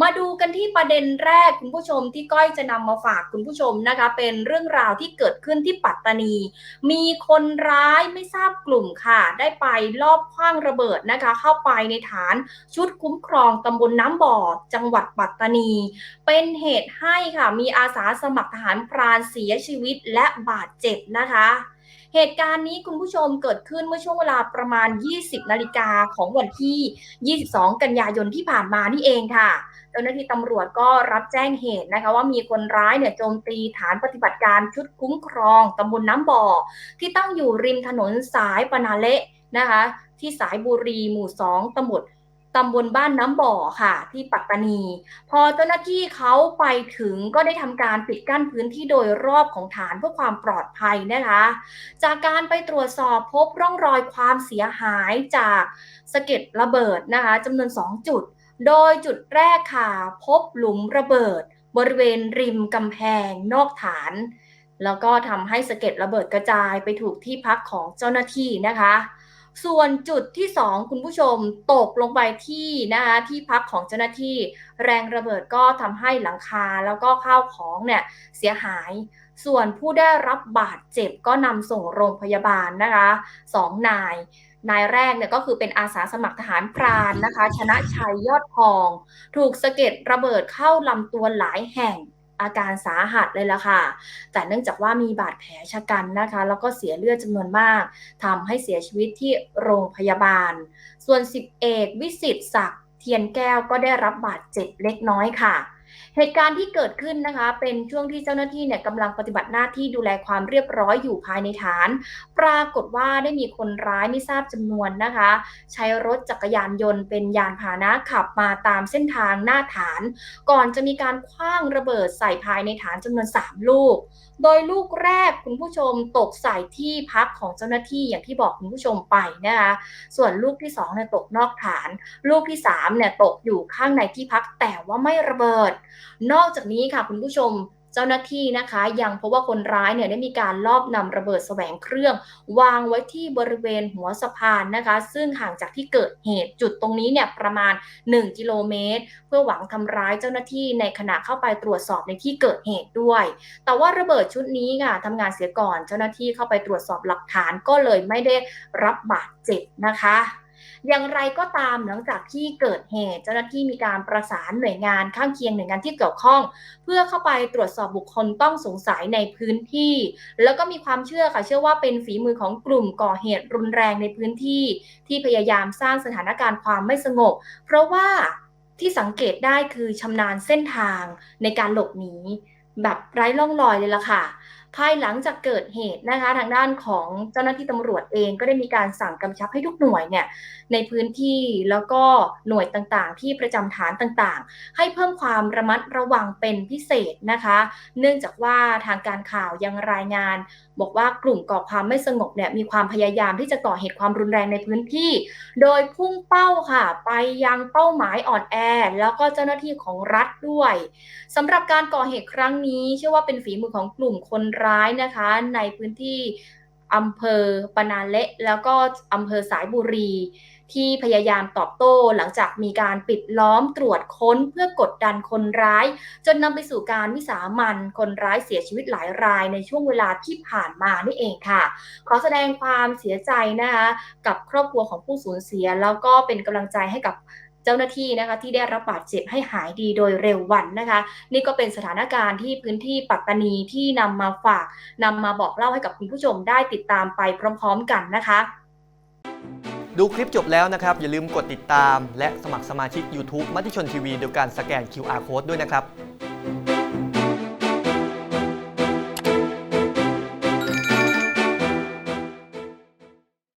มาดูกันที่ประเด็นแรกคุณผู้ชมที่ก้อยจะนำมาฝากคุณผู้ชมนะคะ เป็นเรื่องราวที่เกิดขึ้นที่ปัตตานี มีคนร้ายไม่ทราบกลุ่มค่ะ ได้ไปลอบคว้างระเบิดนะคะ เข้าไปในฐานชุดคุ้มครองตำบลน้ำบ่อ จังหวัดปัตตานี เป็นเหตุให้ค่ะ มีอาสาสมัครทหารพรานเสียชีวิตและบาดเจ็บนะคะ เหตุการณ์นี้คุณผู้ชมเกิดขึ้นเมื่อช่วงเวลาประมาณ 20 นาฬิกาของวันที่ 22 กันยายนที่ผ่านมานี่เองค่ะเจ้าหน้าที่ตำรวจก็รับแจ้งเหตุนะคะ ว่ามีคนร้ายเนี่ยโจมตีฐานปฏิบัติการชุดคุ้มครองตำบลน้ำบ่อ ที่ตั้งอยู่ริมถนนสายปนาเละนะคะ ที่สายบุรีหมู่ 2ตำบล ตำบลบ้านน้ำบ่อค่ะ ที่ปัตตานี พอเจ้าหน้าที่เขาไปถึงก็ได้ทำการปิดกั้นพื้นที่โดยรอบของฐานเพื่อความปลอดภัยนะคะ จากการไปตรวจสอบพบร่องรอยความเสียหายจากสะเก็ดระเบิดนะคะจำนวน 2 จุด โดยจุดแรกค่ะ พบหลุมระเบิด บริเวณริมกำแพงนอกฐาน แล้วก็ทำให้สะเก็ดระเบิดกระจายไปถูกที่พักของเจ้าหน้าที่นะคะ ส่วนจุดที่ 2 คุณผู้ชมตกลงไปที่นะคะที่พักของเจ้าหน้าที่ แรงระเบิดก็ทำให้หลังคาแล้วก็ข้าวของเนี่ยเสียหาย ส่วนผู้ได้รับบาดเจ็บก็นำส่งโรงพยาบาลนะคะสองนาย นายแรกเนี่ยก็คือเป็นอาสาสมัครทหารพรานนะคะ ชนะชัยยอดทอง ถูกสะเก็ดระเบิดเข้าลำตัวหลายแห่ง อาการสาหัสเลยล่ะค่ะ แต่เนื่องจากว่ามีบาดแผลชะกันนะคะ แล้วก็เสียเลือดจำนวนมาก ทำให้เสียชีวิตที่โรงพยาบาล ส่วนสิบเอกวิสิตศักดิ์เทียนแก้วก็ได้รับบาดเจ็บเล็กน้อยค่ะ เหตุการณ์ที่เกิดขึ้นนะคะ เป็นช่วงที่เจ้าหน้าที่เนี่ยกำลังปฏิบัติหน้าที่ดูแลความเรียบร้อยอยู่ภายในฐาน ปรากฏว่าได้มีคนร้ายไม่ทราบจำนวนนะคะ ใช้รถจักรยานยนต์เป็นยานพาหนะขับมาตามเส้นทางหน้าฐาน ก่อนจะมีการคว้างระเบิดใส่ภายในฐานจำนวน 3 ลูก โดยลูกแรกคุณผู้ชมตกใส่ที่พักของเจ้าหน้าที่อย่างที่บอกคุณผู้ชมไปนะคะ ส่วนลูกที่2เนี่ยตกนอกฐาน ลูกที่3เนี่ยตกอยู่ข้างในที่พักแต่ว่าไม่ระเบิดนอกจากนี้ค่ะคุณผู้ชมเจ้าหน้าที่นะคะยังพบว่าคนร้ายเนี่ยได้มีการลอบนำระเบิดแสวงเครื่อง วางไว้ที่บริเวณหัวสะพานนะคะ ซึ่งห่างจากที่เกิดเหตุจุดตรงนี้เนี่ยประมาณ 1 กิโลเมตร เพื่อหวังทำร้ายเจ้าหน้าที่ในขณะเข้าไปตรวจสอบในที่เกิดเหตุด้วย แต่ว่าระเบิดชุดนี้ค่ะทำงานเสียก่อนเจ้าหน้าที่เข้าไปตรวจสอบหลักฐานก็เลยไม่ได้รับบาดเจ็บนะคะ อย่างไรก็ตามหลังจากที่เกิดเหตุ เจ้าหน้าที่มีการประสานหน่วยงานข้างเคียงหน่วยงานที่เกี่ยวข้อง เพื่อเข้าไปตรวจสอบบุคคลต้องสงสัยในพื้นที่ แล้วก็มีความเชื่อค่ะเชื่อว่าเป็นฝีมือของกลุ่มก่อเหตุรุนแรงในพื้นที่ ที่พยายามสร้างสถานการณ์ความไม่สงบ เพราะว่าที่สังเกตได้คือชำนาญเส้นทางในการหลบหนีแบบไร้ร่องรอยเลยล่ะค่ะภายหลังจากเกิดเหตุนะคะทางด้านของเจ้าหน้าที่ตำรวจเองก็ได้มีการสั่งกำชับให้ทุกหน่วยเนี่ยในพื้นที่แล้วก็หน่วยต่างๆ ที่ประจำฐานต่างๆ ให้เพิ่มความระมัดระวังเป็นพิเศษนะคะ เนื่องจากว่าทางการข่าวยังรายงาน บอกว่ากลุ่มก่อความไม่สงบเนี่ยมีความพยายามที่จะก่อเหตุความรุนแรงในพื้นที่ โดยพุ่งเป้าค่ะ ไปยังเป้าหมายอ่อนแอ แล้วก็เจ้าหน้าที่ของรัฐด้วยสำหรับการก่อเหตุครั้งนี้ เชื่อว่าเป็นฝีมือของกลุ่มคนร้ายนะคะในพื้นที่อำเภอปนาเละแล้วก็อำเภอสายบุรี ที่พยายามตอบโต้หลังจากมีการปิดล้อมตรวจค้นเพื่อกดดันคนร้าย จนนำไปสู่การวิสามันคนร้ายเสียชีวิตหลายรายในช่วงเวลาที่ผ่านมานี่เองค่ะ ขอแสดงความเสียใจนะคะกับครอบครัวของผู้สูญเสีย แล้วก็เป็นกำลังใจให้กับ จ้าหน้าที่นะคะที่ได้รับบาดเจ็บให้หายดีโดยเร็ววันนะคะ นี่ก็เป็นสถานการณ์ที่พื้นที่ปัตตานีที่นำมาฝากนำมาบอกเล่าให้กับคุณผู้ชมได้ติดตามไปพร้อม ๆ กันนะคะดูคลิปจบแล้วนะครับ อย่าลืมกดติดตาม และสมัครสมาชิก YouTube มติชนทีวีโดยการสแกน QR Code ด้วยนะครับ